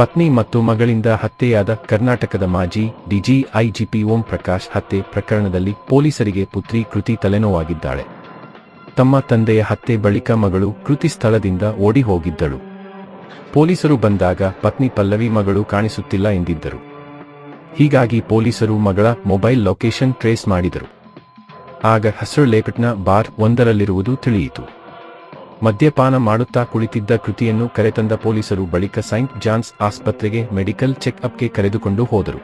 ಪತ್ನಿ ಮತ್ತು ಮಗಳಿಂದ ಹತ್ಯೆಯಾದ ಕರ್ನಾಟಕದ ಮಾಜಿ ಡಿಜಿಐಜಿಪಿ ಓಂ ಪ್ರಕಾಶ್ ಹತ್ಯೆ ಪ್ರಕರಣದಲ್ಲಿ ಪೊಲೀಸರಿಗೆ ಪುತ್ರಿ ಕೃತಿ ತಲೆನೋವಾಗಿದ್ದಾಳೆ. ತಮ್ಮ ತಂದೆಯ ಹತ್ಯೆ ಬಳಿಕ ಮಗಳು ಕೃತಿ ಸ್ಥಳದಿಂದ ಓಡಿ ಹೋಗಿದ್ದಳು ಪೊಲೀಸರು ಬಂದಾಗ ಪತ್ನಿ ಪಲ್ಲವಿ ಮಗಳು ಕಾಣಿಸುತ್ತಿಲ್ಲ ಎಂದಿದ್ದರು. ಹೀಗಾಗಿ ಪೊಲೀಸರು ಮಗಳ ಮೊಬೈಲ್ ಲೊಕೇಶನ್ ಟ್ರೇಸ್ ಮಾಡಿದರು. ಆಗ ಹಸಿರು ಲೇಪಟ್ನ ಬಾರ್ ಒಂದರಲ್ಲಿರುವುದು ತಿಳಿಯಿತು. ಮದ್ಯಪಾನ ಮಾಡುತ್ತಾ ಕುಳಿತಿದ್ದ ಕೃತಿಯನ್ನು ಕರೆತಂದ ಪೊಲೀಸರು ಬಳಿಕ ಸೈಂಟ್ ಜಾನ್ಸ್ ಆಸ್ಪತ್ರೆಗೆ ಮೆಡಿಕಲ್ ಚೆಕ್ಅಪ್ಗೆ ಕರೆದುಕೊಂಡು ಹೋದರು.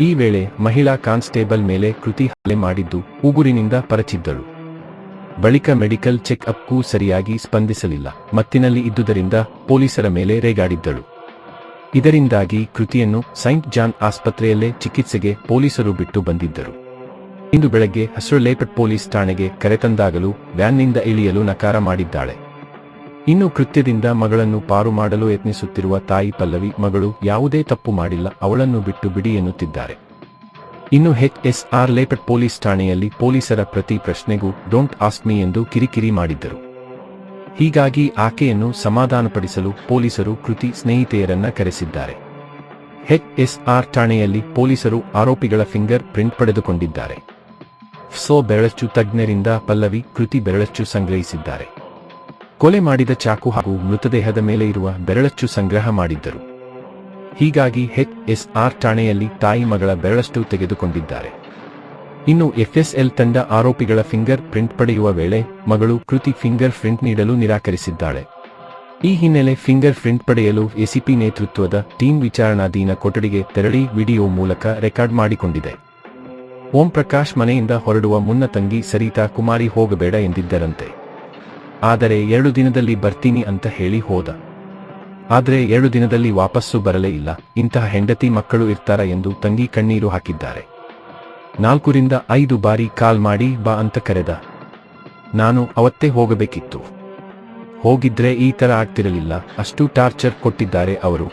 ಈ ವೇಳೆ ಮಹಿಳಾ ಕಾನ್ಸ್ಟೇಬಲ್ ಮೇಲೆ ಕೃತಿ ಹಲ್ಲೆ ಮಾಡಿದ್ದು ಉಗುರಿನಿಂದ ಪರಚಿದ್ದಳು. ಬಳಿಕ ಮೆಡಿಕಲ್ ಚೆಕ್ಅಪ್ಗೂ ಸರಿಯಾಗಿ ಸ್ಪಂದಿಸಲಿಲ್ಲ. ಮತ್ತಿನಲ್ಲಿ ಇದ್ದುದರಿಂದ ಪೊಲೀಸರ ಮೇಲೆ ರೇಗಾಡಿದ್ದಳು. ಇದರಿಂದಾಗಿ ಕೃತಿಯನ್ನು ಸೈಂಟ್ ಜಾನ್ ಆಸ್ಪತ್ರೆಯಲ್ಲೇ ಚಿಕಿತ್ಸೆಗೆ ಪೊಲೀಸರು ಬಿಟ್ಟು ಬಂದಿದ್ದರು. ಇಂದು ಬೆಳಗ್ಗೆ ಹಸಿರು ಲೇಪಟ್ ಪೊಲೀಸ್ ಠಾಣೆಗೆ ಕರೆತಂದಾಗಲೂ ವ್ಯಾನ್ನಿಂದ ಇಳಿಯಲು ನಕಾರ ಮಾಡಿದ್ದಾಳೆ. ಇನ್ನು ಕೃತ್ಯದಿಂದ ಮಗಳನ್ನು ಪಾರು ಮಾಡಲು ಯತ್ನಿಸುತ್ತಿರುವ ತಾಯಿ ಪಲ್ಲವಿ ಮಗಳು ಯಾವುದೇ ತಪ್ಪು ಮಾಡಿಲ್ಲ, ಅವಳನ್ನು ಬಿಟ್ಟು ಬಿಡಿ ಎನ್ನುತ್ತಿದ್ದಾರೆ. ಇನ್ನು H S R layout police ಠಾಣೆಯಲ್ಲಿ ಪೊಲೀಸರ ಪ್ರತಿ ಪ್ರಶ್ನೆಗೂ ಡೋಂಟ್ ಆಸ್ಮಿ ಎಂದು ಕಿರಿಕಿರಿ ಮಾಡಿದ್ದರು. ಹೀಗಾಗಿ ಆಕೆಯನ್ನು ಸಮಾಧಾನಪಡಿಸಲು ಪೊಲೀಸರು ಕೃತಿ ಸ್ನೇಹಿತೆಯರನ್ನ ಕರೆಸಿದ್ದಾರೆ. ಹೆಚ್ ಎಸ್ ಆರ್ ಠಾಣೆಯಲ್ಲಿ ಪೊಲೀಸರು ಆರೋಪಿಗಳ ಫಿಂಗರ್ ಪ್ರಿಂಟ್ ಪಡೆದುಕೊಂಡಿದ್ದಾರೆ. ಸೊ ಬೆರಳಚ್ಚು ತಜ್ಞರಿಂದ ಪಲ್ಲವಿ ಕೃತಿ ಬೆರಳಚ್ಚು ಸಂಗ್ರಹಿಸಿದ್ದಾರೆ. ಕೊಲೆ ಮಾಡಿದ ಚಾಕು ಹಾಗೂ ಮೃತದೇಹದ ಮೇಲೆ ಇರುವ ಬೆರಳಚ್ಚು ಸಂಗ್ರಹ ಮಾಡಿದ್ದರು. ಹೀಗಾಗಿ ಹೆಚ್ ಎಸ್ ಆರ್ ಠಾಣೆಯಲ್ಲಿ ತಾಯಿ ಮಗಳ ಬೆರಳಷ್ಟು ತೆಗೆದುಕೊಂಡಿದ್ದಾರೆ. ಇನ್ನು ಎಫ್ಎಸ್ಎಲ್ ತಂಡ ಆರೋಪಿಗಳ ಫಿಂಗರ್ ಪ್ರಿಂಟ್ ಪಡೆಯುವ ವೇಳೆ ಮಗಳು ಕೃತಿ ಫಿಂಗರ್ ಪ್ರಿಂಟ್ ನೀಡಲು ನಿರಾಕರಿಸಿದ್ದಾಳೆ. ಈ ಹಿನ್ನೆಲೆ ಫಿಂಗರ್ ಪ್ರಿಂಟ್ ಪಡೆಯಲು ಎಸಿಪಿ ನೇತೃತ್ವದ ಟೀಮ್ ವಿಚಾರಣಾಧೀನ ಕೊಠಡಿಗೆ ತೆರಳಿ ವಿಡಿಯೋ ಮೂಲಕ ರೆಕಾರ್ಡ್ ಮಾಡಿಕೊಂಡಿದೆ. ಓಂ ಪ್ರಕಾಶ್ ಮನೆಯಿಂದ ಹೊರಡುವ ಮುನ್ನ ತಂಗಿ ಸರಿತಾ ಕುಮಾರಿ ಹೋಗಬೇಡ ಎಂದಿದ್ದರಂತೆ. ಆದರೆ ಎರಡು ದಿನದಲ್ಲಿ ಬರ್ತೀನಿ ಅಂತ ಹೇಳಿ ಹೋದ. ಆದರೆ ಎರಡು ದಿನದಲ್ಲಿ ವಾಪಸ್ಸು ಬರಲೇ ಇಲ್ಲ, ಇಂತಹ ಹೆಂಡತಿ ಮಕ್ಕಳು ಇರ್ತಾರ ಎಂದು ತಂಗಿ ಕಣ್ಣೀರು ಹಾಕಿದ್ದಾರೆ. ನಾಲ್ಕರಿಂದ ಐದು ಬಾರಿ ಕಾಲ್ ಮಾಡಿ ಬಾ ಅಂತ ಕರೆದ. ನಾನು ಅವತ್ತೇ ಹೋಗಬೇಕಿತ್ತು. ಹೋಗಿದ್ರೆ ಈ ತರ ಆಗ್ತಿರಲಿಲ್ಲ, ಅಷ್ಟು ಟಾರ್ಚರ್ ಕೊಟ್ಟಿದ್ದಾರೆ ಅವರು.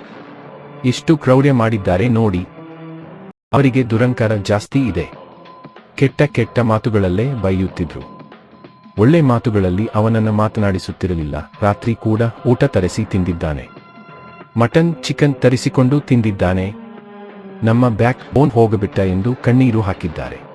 ಇಷ್ಟು ಕ್ರೌರ್ಯ ಮಾಡಿದ್ದಾರೆ ನೋಡಿ. ಅವರಿಗೆ ದುರಂಕಾರ ಜಾಸ್ತಿ ಇದೆ. ಕೆಟ್ಟ ಕೆಟ್ಟ ಮಾತುಗಳಲ್ಲೇ ಬೈಯುತ್ತಿದ್ರು. ಒಳ್ಳೆ ಮಾತುಗಳಲ್ಲಿ ಅವನನ್ನು ಮಾತನಾಡಿಸುತ್ತಿರಲಿಲ್ಲ, ರಾತ್ರಿ ಕೂಡ ಊಟ ತರಿಸಿ ತಿಂದಿದ್ದಾನೆ. ಮಟನ್, ಚಿಕನ್ ತರಿಸಿಕೊಂಡು ತಿಂದಿದ್ದಾನೆ. ನಮ್ಮ ಬ್ಯಾಕ್ ಬೋನ್ ಹೋಗಬಿಟ್ಟ ಎಂದು ಕಣ್ಣೀರು ಹಾಕಿದ್ದಾರೆ.